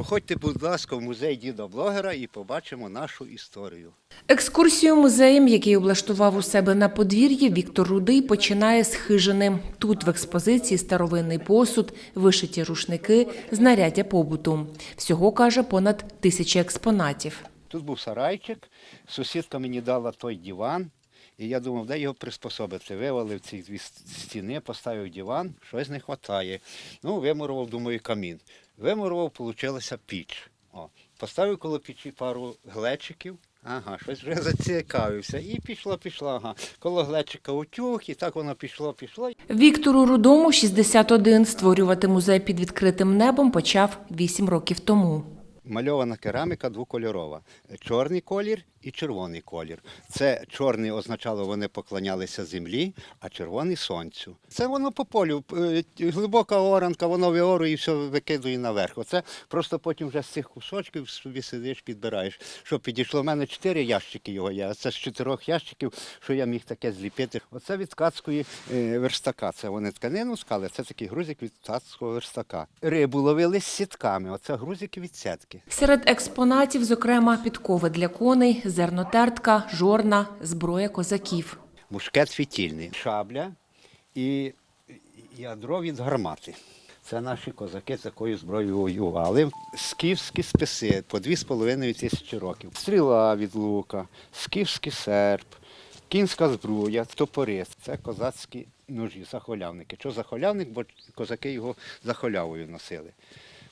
Проходьте, будь ласка, в музей діда блогера і побачимо нашу історію. Екскурсію музеєм, який облаштував у себе на подвір'ї, Віктор Рудий починає з хижини. Тут в експозиції старовинний посуд, вишиті рушники, знаряддя побуту. Всього каже понад тисяча експонатів. Тут був сарайчик, сусідка мені дала той диван, і я думав, де його приспособити. Вивалив ці дві стіни, поставив диван, щось не вистачає. Ну, вимурував, думаю, камін. Вимурував, вийшла піч. О, поставив коло печі пару глечиків. Ага, щось вже зацікавився. І пішло, пішло, ага. Коло глечика утюг, і так воно пішло, пішло. Віктору Рудому 61. Створювати музей під відкритим небом почав 8 років тому. Мальована кераміка двокольорова. Чорний колір і червоний колір. Це чорний означало, вони поклонялися землі, а червоний сонцю. Це воно по полю. е, Глибока оранка, воно виорує і все викидує наверх. Оце просто потім вже з цих кусочків собі сидиш, підбираєш. Що підійшло? У мене чотири ящики його а Це з чотирьох ящиків, що я міг таке зліпити. Оце від ткацької е, верстака. Це вони тканину скали, це такий грузик від ткацького верстака. Рибу ловили з сітками. Оце грузики від сітки. Серед експонатів, зокрема, підкови для коней, зернотертка, жорна, зброя козаків. мушкет фітільний, шабля і ядро від гармати. Це наші козаки такою зброєю воювали. Скіфські списи по 2,5 тисячі років. Стріла від лука, скіфський серп, кінська збруя, топори. Це козацькі ножі, захолявники. Що захолявник, бо козаки його захолявою носили.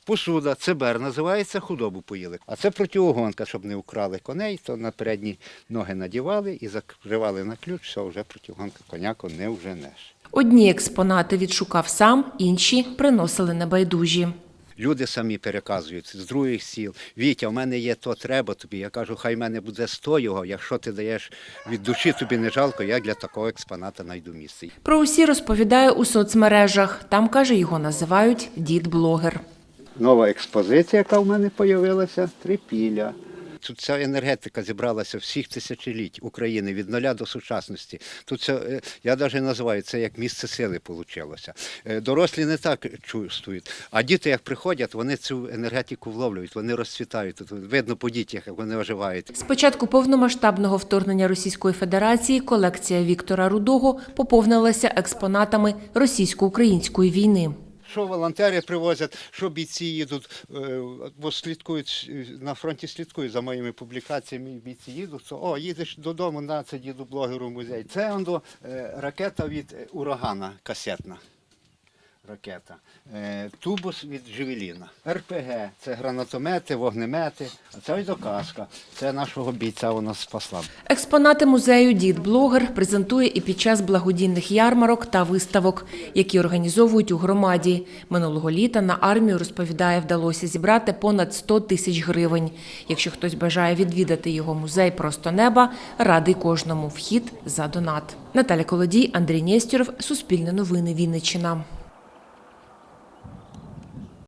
Посуда, цибер називається, худобу поїли. А це протиогонка, щоб не украли коней, то на передні ноги надівали і закривали на ключ, все, вже протиогонка коняку не вженеш. Одні експонати відшукав сам, інші приносили небайдужі. Люди самі переказують з других сіл. Вітя, в мене є то треба тобі. Я кажу, хай в мене буде сто його. Якщо ти даєш від душі, тобі не жалко, я для такого експоната знайду місце. Про усі розповідає у соцмережах. Там, каже, його називають дід-блогер. Нова експозиція, яка в мене з'явилася, трипілля. Тут ця енергетика зібралася всіх тисячоліть України від нуля до сучасності. Тут це, е, я навіть називаю це як місце сили вийшло. Дорослі не так чувствують, а діти, як приходять, вони цю енергетику вловлюють, вони розцвітають. Тут видно по дітях, як вони оживають. З початку повномасштабного вторгнення Російської Федерації колекція Віктора Рудого поповнилася експонатами російсько-української війни. Що волонтери привозять, що бійці їдуть, е, бо слідкують е, на фронті слідкують за моїми публікаціями. Бійці їдуть, що о, їдеш додому, на це діду блогеру музей. Це воно е, ракета від урагана, касетна ракета. Е, Тубус від Джевеліна. РПГ це гранатомети, вогнемети, а це ось доказка. Це нашого бійця вона спасла. Експонати музею Дід-блогер презентує і під час благодійних ярмарок та виставок, які організовують у громаді. Минулого літа на армію розповідає, вдалося зібрати понад 100 тисяч гривень. Якщо хтось бажає відвідати його музей просто неба, радий кожному вхід за донат. Наталя Колодій, Андрій Нєстєров, Суспільне новини Вінниччина.